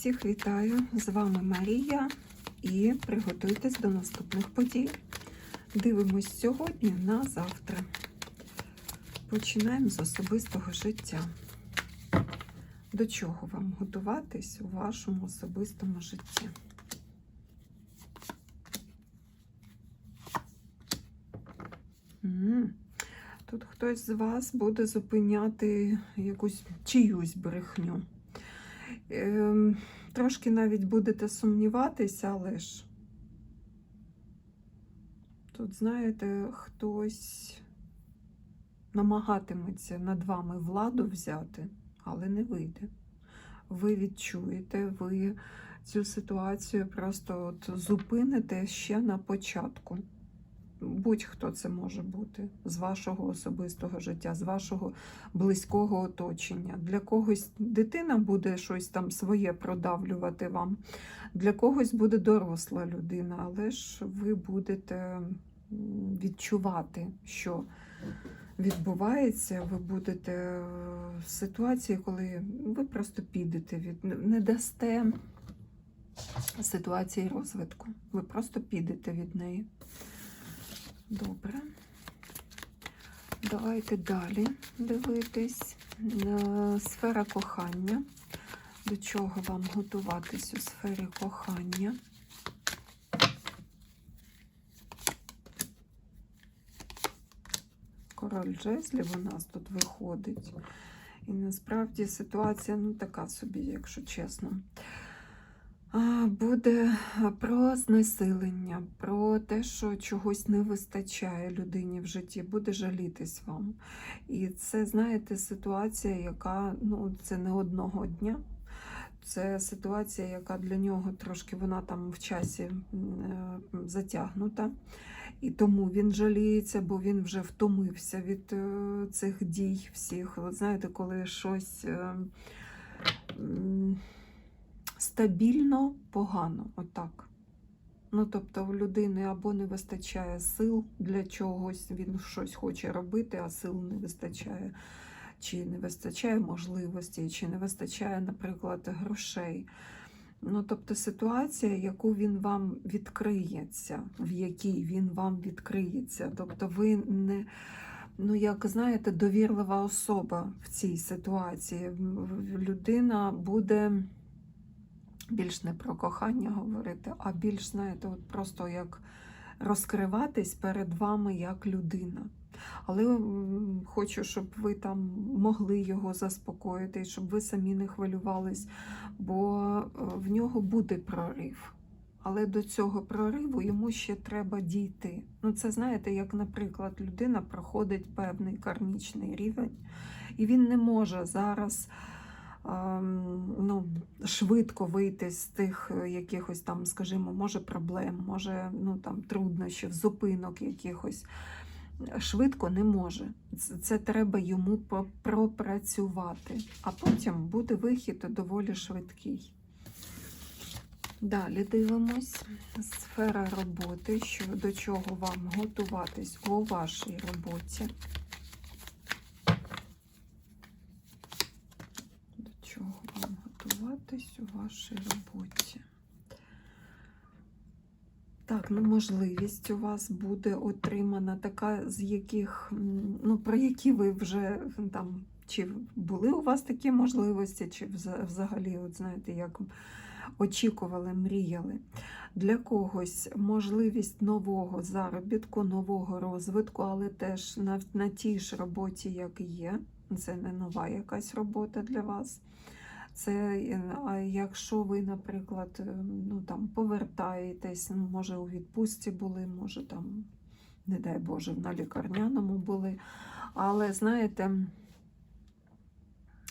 Всіх вітаю! З вами Марія і приготуйтесь до наступних подій. Дивимось сьогодні на завтра. Починаємо з особистого життя. До чого вам готуватись у вашому особистому житті? Тут хтось з вас буде зупиняти якусь чиюсь брехню. Ем, трошки навіть будете сумніватися, але ж тут, знаєте, хтось намагатиметься над вами владу взяти, але не вийде. Ви відчуєте, ви цю ситуацію просто от зупините ще на початку. Будь-хто це може бути з вашого особистого життя, з вашого близького оточення. Для когось дитина буде щось там своє продавлювати вам, для когось буде доросла людина, але ж ви будете відчувати, що відбувається, ви будете в ситуації, коли ви просто підете від не дасте ситуації розвитку. Ви просто підете від неї. Добре. Давайте далі дивитись. Сфера кохання. До чого вам готуватись у сфері кохання? Король жезлів у нас тут виходить. І насправді ситуація ну така собі, якщо чесно. Буде про знесилення, про те, що чогось не вистачає людині в житті, буде жалітись вам. І це, знаєте, ситуація, яка ну, це не одного дня. Це ситуація, яка для нього трошки вона там в часі е, затягнута. І тому він жаліється, бо він вже втомився від е, цих дій всіх. От знаєте, коли щось. Стабільно погано, отак. Ну, тобто, у людини або не вистачає сил для чогось, він щось хоче робити, а сил не вистачає, чи не вистачає можливості, чи не вистачає, наприклад, грошей. Ну, тобто ситуація, яку він вам відкриється, в якій він вам відкриється. Тобто ви не, ну як знаєте, довірлива особа в цій ситуації. Людина буде більш не про кохання говорити, а більш, знаєте, от просто як розкриватись перед вами як людина. Але хочу, щоб ви там могли його заспокоїти, щоб ви самі не хвилювались, бо е, в нього буде прорив. Але до цього прориву йому ще треба дійти. Ну, це знаєте, як, наприклад, людина проходить певний кармічний рівень, і він не може зараз ну, швидко вийти з тих е, якихось там, скажімо, може проблем, може ну, там, труднощів, зупинок якихось. Швидко не може. Це, це треба йому пропрацювати, а потім буде вихід доволі швидкий. Далі дивимось. Сфера роботи, що до чого вам готуватись у вашій роботі. До чого вам готуватись у вашій роботі? Так, ну можливість у вас буде отримана така, з яких, ну, про які ви вже там, чи були у вас такі можливості, чи взагалі, от знаєте, як очікували, мріяли. Для когось можливість нового заробітку, нового розвитку, але теж на, на тій ж роботі, як є. Це не нова якась робота для вас. Це е, якщо ви, наприклад, е, ну там повертаєтесь, ну, може у відпустці були, може там, не дай Боже, на лікарняному були. Але знаєте,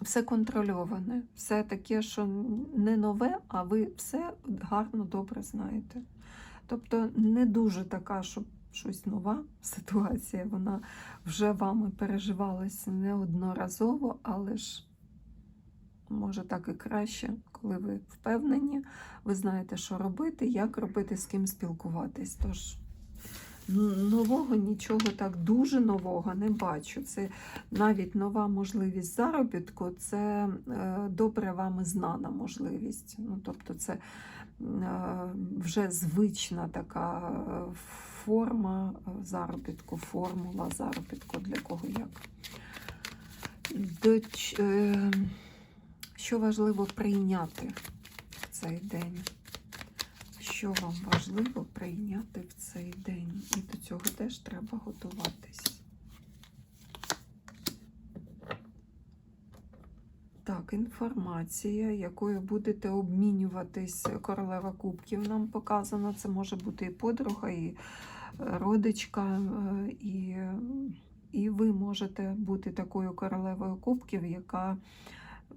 все контрольоване, все таке, що не нове, а ви все гарно добре знаєте. Тобто не дуже така, щоб щось нова ситуація, вона вже вами переживалася неодноразово, але ж може так і краще, коли ви впевнені, ви знаєте, що робити, як робити, з ким спілкуватись. Тож Нового нічого так дуже нового не бачу. Це навіть нова можливість заробітку, це е, добре вами знана можливість. Ну, тобто це е, вже звична така е, форма заробітку, формула заробітку для кого як. До, що важливо прийняти в цей день? Що вам важливо прийняти в цей день? І до цього теж треба готуватись. Так, інформація, якою будете обмінюватись королева кубків, нам показано. Це може бути і подруга, і е, родичка, е, і, і ви можете бути такою королевою кубків, яка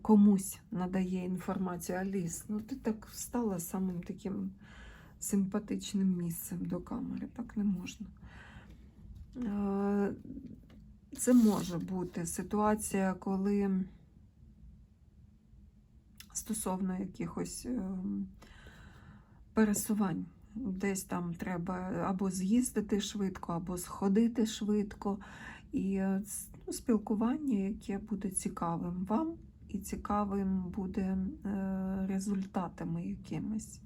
комусь надає інформацію. Аліс, ну ти так стала самим таким симпатичним місцем до камери, так не можна. Е, Це може бути ситуація, коли стосовно якихось ем, пересувань. Десь там треба або з'їздити швидко, або сходити швидко. І е, ну, спілкування, яке буде цікавим вам, і цікавим буде е, результатами якимись.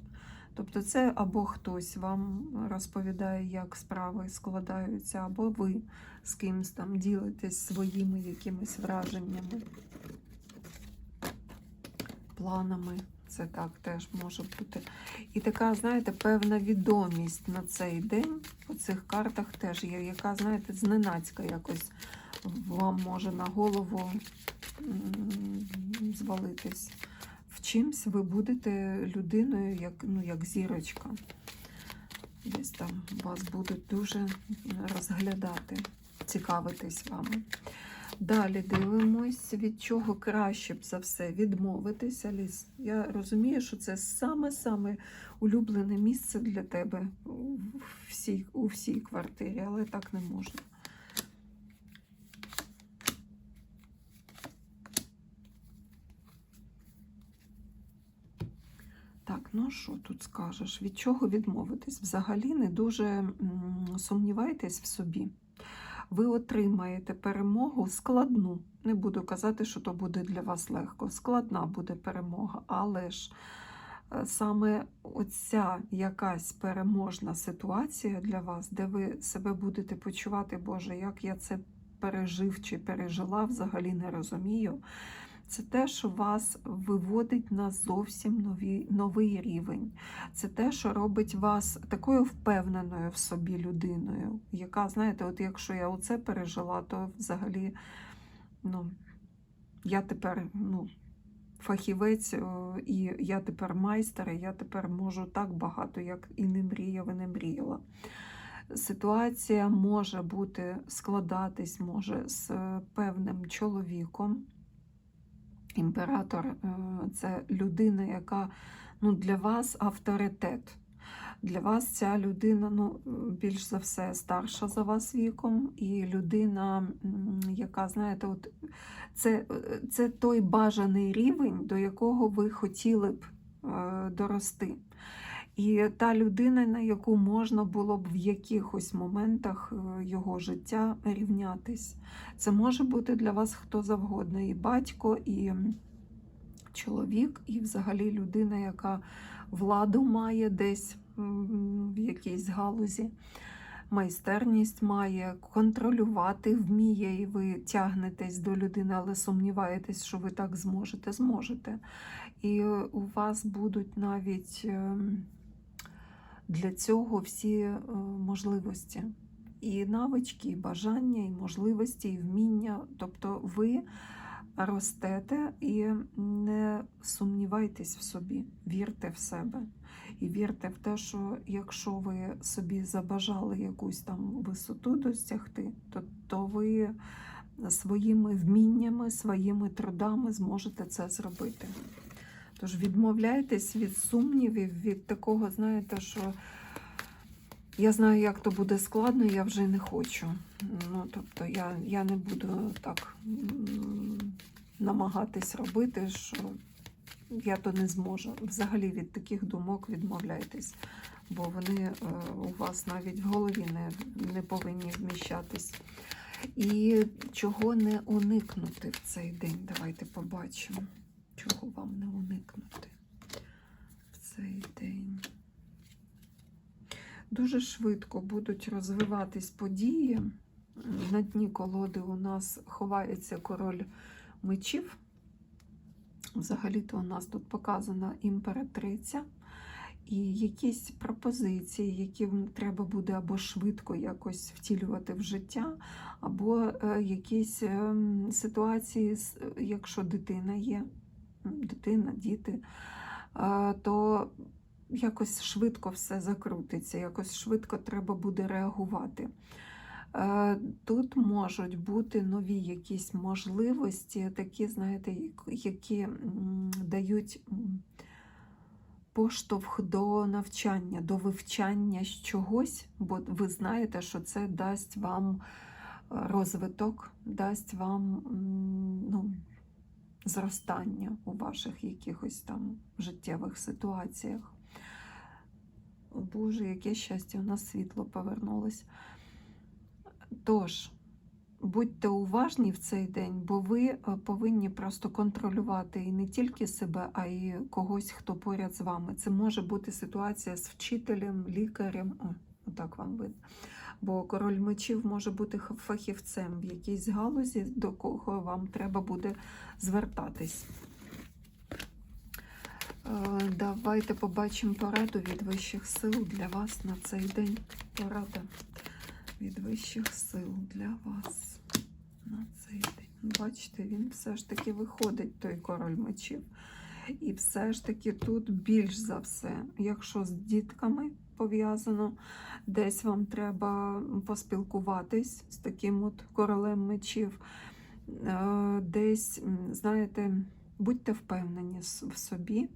Тобто це або хтось вам розповідає, як справи складаються, або ви з кимось там ділитесь своїми якимись враженнями, планами. Це так теж може бути. І така, знаєте, певна відомість на цей день у цих картах теж є, яка, знаєте, зненацька якось вам може на голову звалитись. В чимсь ви будете людиною, як, ну, як зірочка. Десь там вас будуть дуже розглядати, цікавитись вами. Далі дивимось, від чого краще б за все відмовитися. Ліс. Я розумію, що це саме-саме улюблене місце для тебе всій, у всій квартирі, але так не можна. Так, ну що тут скажеш? Від чого відмовитись? Взагалі не дуже сумнівайтесь в собі. Ви отримаєте перемогу складну. Не буду казати, що то буде для вас легко. Складна буде перемога, але ж е, саме оця якась переможна ситуація для вас, де ви себе будете почувати, Боже, як я це пережив чи пережила, взагалі не розумію. Це те, що вас виводить на зовсім нові, новий рівень. Це те, що робить вас такою впевненою в собі людиною, яка, знаєте, от якщо я оце пережила, то взагалі ну, я тепер ну, фахівець, і я тепер майстер, і я тепер можу так багато, як і не мріяв, і не мріяла. Ситуація може бути складатись може з е, певним чоловіком. Імператор е, це людина, яка ну, для вас авторитет. Для вас ця людина, ну, більш за все, старша за вас віком, і людина, яка, знаєте, от це, це той бажаний рівень, до якого ви хотіли б е, дорости. І та людина, на яку можна було б в якихось моментах е, його життя рівнятись. Це може бути для вас хто завгодно, і батько, і чоловік, і взагалі людина, яка владу має десь в якійсь галузі, майстерність має, контролювати вміє, і ви тягнетесь до людини, але сумніваєтесь, що ви так зможете, зможете. І у вас будуть навіть ем, для цього всі е, можливості. І навички, і бажання, і можливості, і вміння. Тобто ви ростете і не сумнівайтесь в собі, вірте в себе. І вірте в те, що якщо ви собі забажали якусь там висоту досягти, то, то ви своїми вміннями, своїми трудами зможете це зробити. Тож відмовляйтесь від сумнівів, від такого, знаєте, що я знаю, як то буде складно, я вже не хочу. Ну, тобто я, я не буду так намагатись робити, що я то не зможу. Взагалі від таких думок відмовляйтесь. бо вони е, у вас навіть в голові не, не повинні вміщатись. І чого не уникнути в цей день? Давайте побачимо, чого вам не уникнути в цей день. Дуже швидко будуть розвиватись події. На дні колоди у нас ховається король мечів. Взагалі-то у нас тут показана імператриця. І якісь пропозиції, які треба буде або швидко якось втілювати в життя, або е, якісь ем, ситуації, якщо дитина є, дитина, діти, то якось швидко все закрутиться, якось швидко треба буде реагувати. Е, Тут можуть бути нові якісь можливості, такі, знаєте, які дають поштовх до навчання, до вивчання чогось, бо ви знаєте, що це дасть вам е, розвиток, дасть вам ну, зростання у ваших якихось там життєвих ситуаціях. О Боже, яке щастя, у нас світло повернулось. Тож, будьте уважні в цей день, бо ви е, повинні просто контролювати і не тільки себе, а й когось, хто поряд з вами. Це може бути ситуація з вчителем, лікарем. О, отак вам видно. Бо король мечів може бути фахівцем в якійсь галузі, до кого вам треба буде звертатись. Е, Давайте побачимо пораду від вищих сил для вас на цей день. Порада від вищих сил для вас на цей день. Бачите, він все ж таки виходить, той король мечів. І все ж таки тут більш за все, якщо з дітками пов'язано, десь вам треба поспілкуватись з таким от королем мечів. Е, Десь, знаєте, будьте впевнені в собі,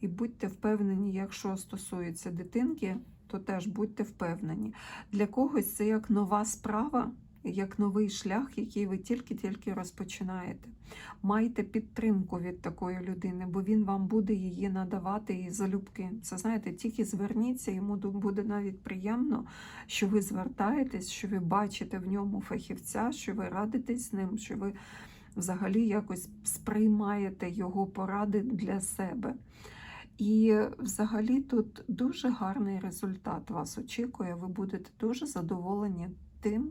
і будьте впевнені, якщо стосується дитинки, то теж будьте впевнені. Для когось це як нова справа, як новий шлях, який ви тільки-тільки розпочинаєте. Майте підтримку від такої людини, бо він вам буде її надавати і залюбки. Це знаєте, тільки зверніться, йому буде навіть приємно, що ви звертаєтесь, що ви бачите в ньому фахівця, що ви радитесь з ним, що ви взагалі якось сприймаєте його поради для себе. І взагалі тут дуже гарний результат вас очікує. Ви будете дуже задоволені тим,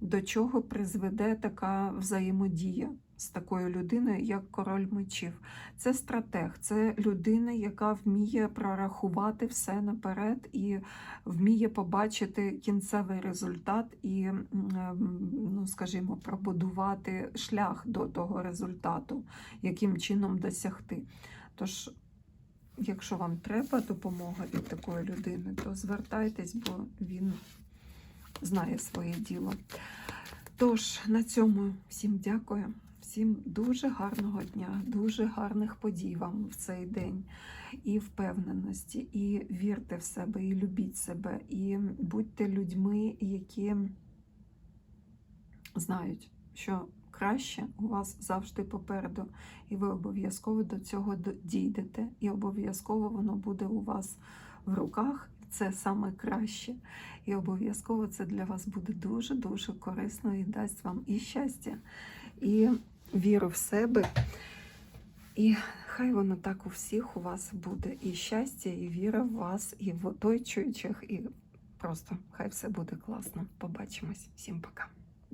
до чого призведе така взаємодія з такою людиною, як король мечів. Це стратег, це людина, яка вміє прорахувати все наперед і вміє побачити кінцевий результат і, ем, ну, скажімо, пробудувати шлях до того результату, яким чином досягти. Тож Якщо вам треба допомога від такої людини, то звертайтесь, бо він знає своє діло. Тож, на цьому всім дякую, всім дуже гарного дня, дуже гарних подій вам в цей день, і впевненості, і вірте в себе, і любіть себе, і будьте людьми, які знають, що краще у вас завжди попереду, і ви обов'язково до цього дійдете, і обов'язково воно буде у вас в руках. Це саме краще, і обов'язково це для вас буде дуже дуже корисно і дасть вам і щастя, і віру в себе. І хай воно так у всіх у вас буде і щастя, і віра в вас, і в оточуючих, і просто хай все буде класно. Побачимось. Всім пока.